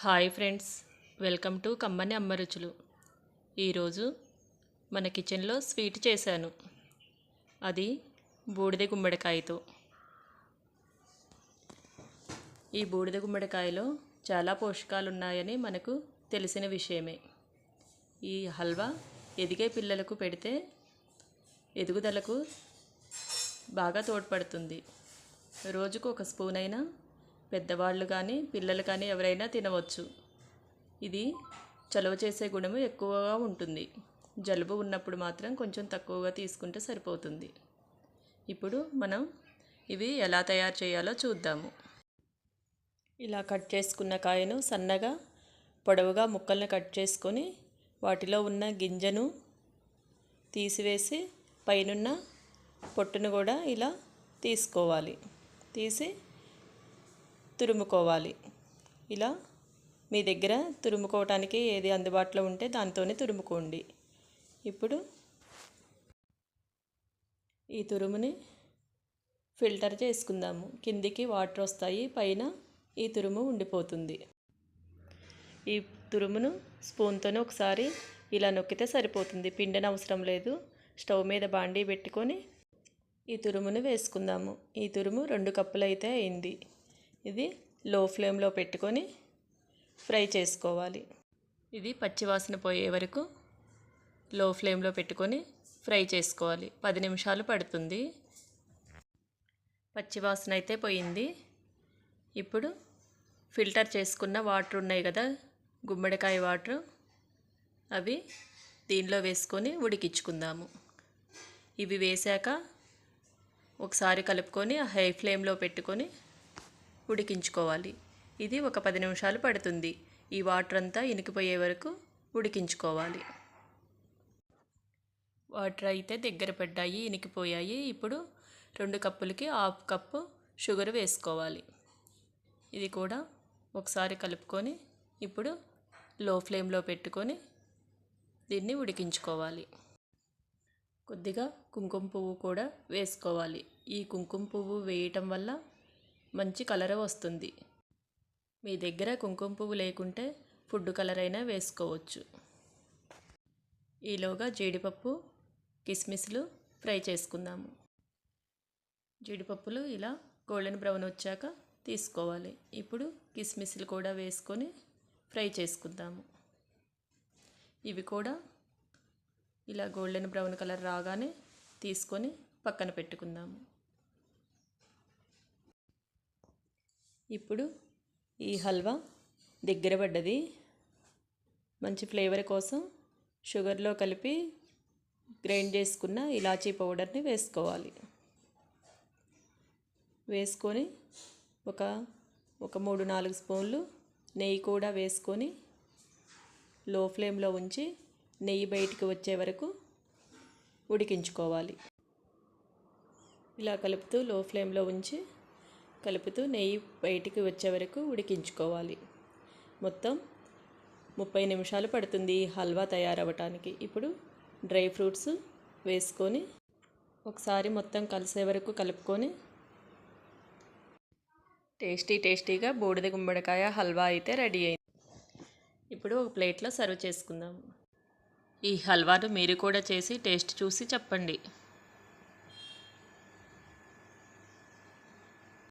Hi friends welcome to కమ్మని అమ్మ రుచులు. ఈరోజు మన కిచెన్లో స్వీట్ చేశాను. అది బూడిద గుమ్మడికాయతో. ఈ బూడిద గుమ్మడికాయలో చాలా పోషకాలు ఉన్నాయని మనకు తెలిసిన విషయమే. ఈ హల్వా ఎదిగే పిల్లలకు పెడితే ఎదుగుదలకు బాగా తోడ్పడుతుంది. రోజుకు ఒక స్పూన్ అయినా పెద్దవాళ్ళు కానీ పిల్లలు కానీ ఎవరైనా తినవచ్చు. ఇది చలువ చేసే గుణము ఎక్కువగా ఉంటుంది. జలుబు ఉన్నప్పుడు మాత్రం కొంచెం తక్కువగా తీసుకుంటే సరిపోతుంది. ఇప్పుడు మనం ఇవి ఎలా తయారు చేయాలో చూద్దాము. ఇలా కట్ చేసుకున్న కాయను సన్నగా పొడవుగా ముక్కలను కట్ చేసుకొని వాటిలో ఉన్న గింజను తీసివేసి పైనున్న పొట్టును కూడా ఇలా తీసుకోవాలి. తీసి తురుముకోవాలి. ఇలా మీ దగ్గర తురుముకోవటానికి ఏది అందుబాటులో ఉంటే దాంతోనే తురుముకోండి. ఇప్పుడు ఈ తురుముని ఫిల్టర్ చేసుకుందాము. కిందికి వాటర్ వస్తాయి పైన ఈ తురుము ఉండిపోతుంది. ఈ తురుమును స్పూన్తోనే ఒకసారి ఇలా నొక్కితే సరిపోతుంది. పిండిన అవసరం లేదు. స్టవ్ మీద బాండీ పెట్టుకొని ఈ తురుమును వేసుకుందాము. ఈ తురుము రెండు కప్పులు అయితే అయింది. ఇది లో ఫ్లేమ్లో పెట్టుకొని ఫ్రై చేసుకోవాలి. ఇది పచ్చివాసన పోయే వరకు లో ఫ్లేమ్లో పెట్టుకొని ఫ్రై చేసుకోవాలి. పది నిమిషాలు పడుతుంది. పచ్చివాసన అయితే పోయింది. ఇప్పుడు ఫిల్టర్ చేసుకున్న వాటర్ ఉన్నాయి కదా గుమ్మడికాయ వాటర్ అవి దీనిలో వేసుకొని ఉడికించుకుందాము. ఇవి వేశాక ఒకసారి కలుపుకొని హై ఫ్లేమ్లో పెట్టుకొని ఉడికించుకోవాలి. ఇది ఒక పది నిమిషాలు పడుతుంది. ఈ వాటర్ అంతా ఇనికిపోయే వరకు ఉడికించుకోవాలి. వాటర్ అయితే దగ్గర పడ్డాయి ఇనికిపోయాయి. ఇప్పుడు రెండు కప్పులకి హాఫ్ కప్పు షుగర్ వేసుకోవాలి. ఇది కూడా ఒకసారి కలుపుకొని ఇప్పుడు లో ఫ్లేమ్లో పెట్టుకొని దీన్ని ఉడికించుకోవాలి. కొద్దిగా కుంకుమ పువ్వు కూడా వేసుకోవాలి. ఈ కుంకుమ పువ్వు వేయటం వల్ల మంచి కలర్ వస్తుంది. మీ దగ్గర కుంకుమ పువ్వు లేకుంటే ఫుడ్ కలర్ అయినా వేసుకోవచ్చు. ఈలోగా జీడిపప్పు కిస్మిస్లు ఫ్రై చేసుకుందాము. జీడిపప్పులు ఇలా గోల్డెన్ బ్రౌన్ వచ్చాక తీసుకోవాలి. ఇప్పుడు కిస్మిస్లు కూడా వేసుకొని ఫ్రై చేసుకుందాము. ఇవి కూడా ఇలా గోల్డెన్ బ్రౌన్ కలర్ రాగానే తీసుకొని పక్కన పెట్టుకుందాము. ఇప్పుడు ఈ హల్వా దగ్గర పడ్డది. మంచి ఫ్లేవర్ కోసం షుగర్లో కలిపి గ్రైండ్ చేసుకున్న ఇలాచీ పౌడర్ని వేసుకోవాలి. వేసుకొని ఒక ఒక మూడు నాలుగు స్పూన్లు నెయ్యి కూడా వేసుకొని లో ఫ్లేమ్లో ఉంచి నెయ్యి బయటికి వచ్చే వరకు ఉడికించుకోవాలి. ఇలా కలుపుతూ లో ఫ్లేమ్లో ఉంచి కలుపుతూ నెయ్యి బయటికి వచ్చే వరకు ఉడికించుకోవాలి. మొత్తం ముప్పై నిమిషాలు పడుతుంది ఈ హల్వా తయారవ్వటానికి ఇప్పుడు డ్రై ఫ్రూట్స్ వేసుకొని ఒకసారి మొత్తం కలిసే వరకు కలుపుకొని టేస్టీ టేస్టీగా బూడిద గుమ్మడికాయ హల్వా అయితే రెడీ అయింది. ఇప్పుడు ఒక ప్లేట్లో సర్వ్ చేసుకుందాం. ఈ హల్వాను మీరు కూడా చేసి టేస్ట్ చూసి చెప్పండి.